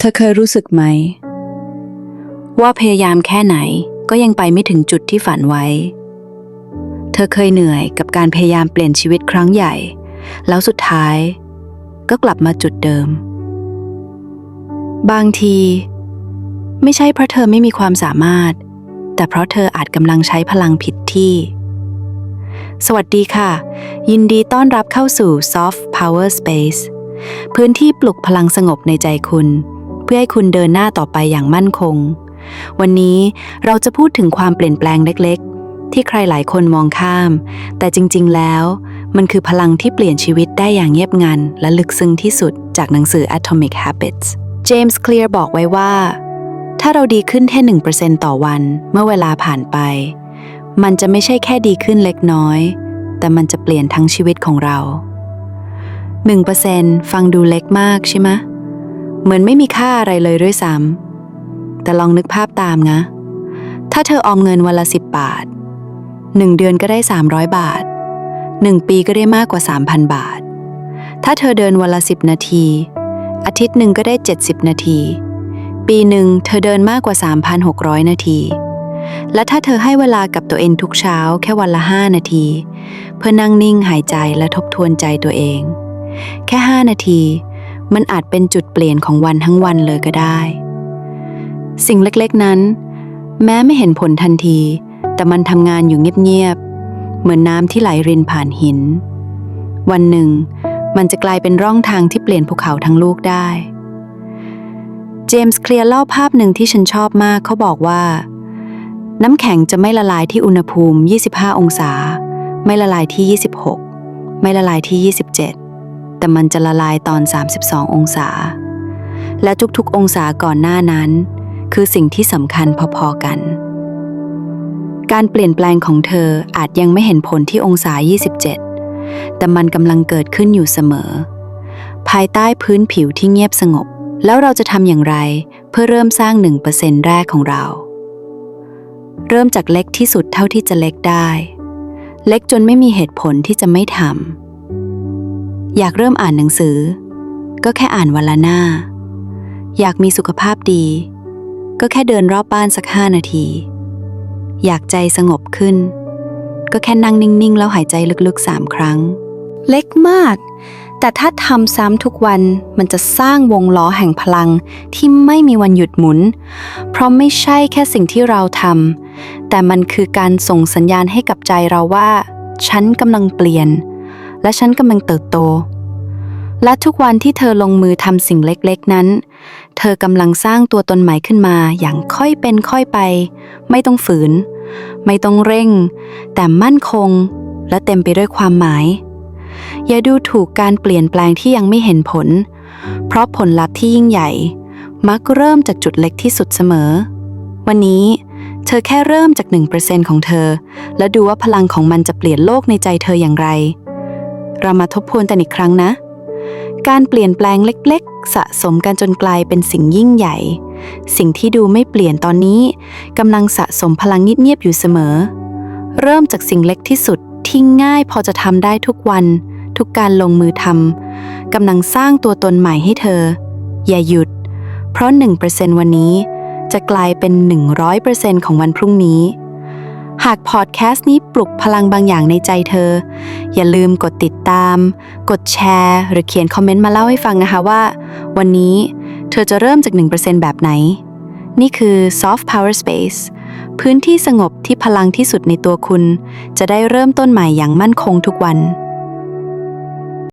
เธอเคยรู้สึกไหม ว่าพยายามแค่ไหนก็ยังไปไม่ถึงจุดที่ฝันไว้ เธอเคยเหนื่อยกับการพยายามเปลี่ยนชีวิตครั้งใหญ่ แล้วสุดท้าย ก็กลับมาจุดเดิม บางที ไม่ใช่เพราะเธอไม่มีความสามารถ แต่เพราะเธออาจกำลังใช้พลังผิดที่ สวัสดีค่ะ ยินดีต้อนรับเข้าสู่ Soft Power Space พื้นที่ปลุกพลังสงบในใจคุณ พื่อให้คุณเดินหน้าต่อไปอย่างมั่นคง วันนี้เราจะพูดถึงความเปลี่ยนแปลงเล็กๆ ที่ใครหลายคนมองข้าม แต่จริงๆแล้ว มันคือพลังที่เปลี่ยนชีวิตได้อย่างเงียบงัน และลึกซึ้งที่สุดจากหนังสือ Atomic Habits เจมส์เคลียร์บอกไว้ว่า ถ้าเราดีขึ้นแค่หนึ่งเปอร์เซ็นต่อวันเมื่อเวลาผ่านไป มันจะไม่ใช่แค่ดีขึ้นเล็กน้อย แต่มันจะเปลี่ยนทั้งชีวิตของเราหนึ่งเปอร์เซ็นฟังดูเล็กมากใช่ไหม เหมือนไม่มีค่าอะไรเลยด้วยซ้ำแต่ลองนึกภาพตามนะ ถ้าเธอออมเงินวันละสิบบาทหนึ่งเดือนก็ได้สามร้อยบาทหนึ่งปีก็ได้มากกว่าสามพันบาท ถ้าเธอเดินวันละสิบนาที อาทิตย์หนึ่งก็ได้เจ็ดสิบนาที ปีหนึ่งเธอเดินมากกว่า 3,600 นาที และถ้าเธอให้เวลากับตัวเองทุกเช้าแค่วันละ 5 นาที เพื่อนั่งนิ่งหายใจและทบทวนใจตัวเอง แค่ 5 นาที มันอาจเป็นจุดเปลี่ยนของวันทั้งวันเลยก็ได้ สิ่งเล็กๆนั้น แม้ไม่เห็นผลทันที แต่มันทำงานอยู่เงียบๆ เหมือนน้ำที่ไหลรินผ่านหิน วันหนึ่ง มันจะกลายเป็นร่องทางที่เปลี่ยนภูเขาทั้งลูกได้ เจมส์เคลียร์เล่าภาพหนึ่งที่ฉันชอบมากเขาบอกว่า น้ำแข็งจะไม่ละลายที่อุณหภูมิ 25 องศา ไม่ละลายที่ 26 ไม่ละลายที่ 27 แต่มันจะละลายตอน 32 องศา และทุกๆองศาก่อนหน้านั้น คือสิ่งที่สำคัญพอๆกัน การเปลี่ยนแปลงของเธออาจยังไม่เห็นผลที่องศา 27 แต่มันกำลังเกิดขึ้นอยู่เสมอ ภายใต้พื้นผิวที่เงียบสงบ แล้วเราจะทำอย่างไรเพื่อเริ่มสร้าง 1%แรกของเรา เริ่มจากเล็กที่สุดเท่าที่จะเล็กได้ เล็กจนไม่มีเหตุผลที่จะไม่ทำ อยากเริ่มอ่านหนังสือ ก็แค่อ่านวันละหน้า อยากมีสุขภาพดี ก็แค่เดินรอบบ้านสักห้านาที อยากใจสงบขึ้น ก็แค่นั่งนิ่งๆ แล้วหายใจลึกๆสามครั้ง เล็กมาก แต่ถ้าทำซ้ำทุกวันมันจะสร้างวงล้อแห่งพลังที่ไม่มีวันหยุดหมุน เพราะไม่ใช่แค่สิ่งที่เราทำแต่มันคือการส่งสัญญาณให้กับใจเราว่า ฉันกำลังเปลี่ยน และฉันกำลังเติบโต และทุกวันที่เธอลงมือทำสิ่งเล็กๆนั้น เธอกำลังสร้างตัวตนใหม่ขึ้นมาอย่างค่อยเป็นค่อยไป ไม่ต้องฝืน ไม่ต้องเร่ง แต่มั่นคง และเต็มไปด้วยความหมาย อย่าดูถูกการเปลี่ยนแปลงที่ยังไม่เห็นผล เพราะผลลัพธ์ที่ยิ่งใหญ่ มักเริ่มจากจุดเล็กที่สุดเสมอ วันนี้เธอแค่เริ่มจาก 1%ของเธอ และดูว่าพลังของมันจะเปลี่ยนโลกในใจเธออย่างไร เรามาทบทวนกันอีกครั้งนะ การเปลี่ยนแปลงเล็กๆ สะสมกันจนกลายเป็นสิ่งยิ่งใหญ่ สิ่งที่ดูไม่เปลี่ยนตอนนี้กำลังสะสมพลังเงียบๆอยู่เสมอ เริ่มจากสิ่งเล็กที่สุดที่ง่ายพอจะทำได้ทุกวัน ทุกการลงมือทำกำลังสร้างตัวตนใหม่ให้เธอ อย่าหยุด เพราะ 1%วันนี้จะกลายเป็น 100%ของวันพรุ่งนี้ หากพอดแคสต์นี้ปลุกพลังบางอย่างในใจเธอ อย่าลืมกดติดตาม กดแชร์ หรือเขียนคอมเมนต์มาเล่าให้ฟังนะคะว่า วันนี้เธอจะเริ่มจาก 1%แบบไหน นี่คือ Soft Power Space พื้นที่สงบที่พลังที่สุดในตัวคุณ จะได้เริ่มต้นใหม่อย่างมั่นคงทุกวัน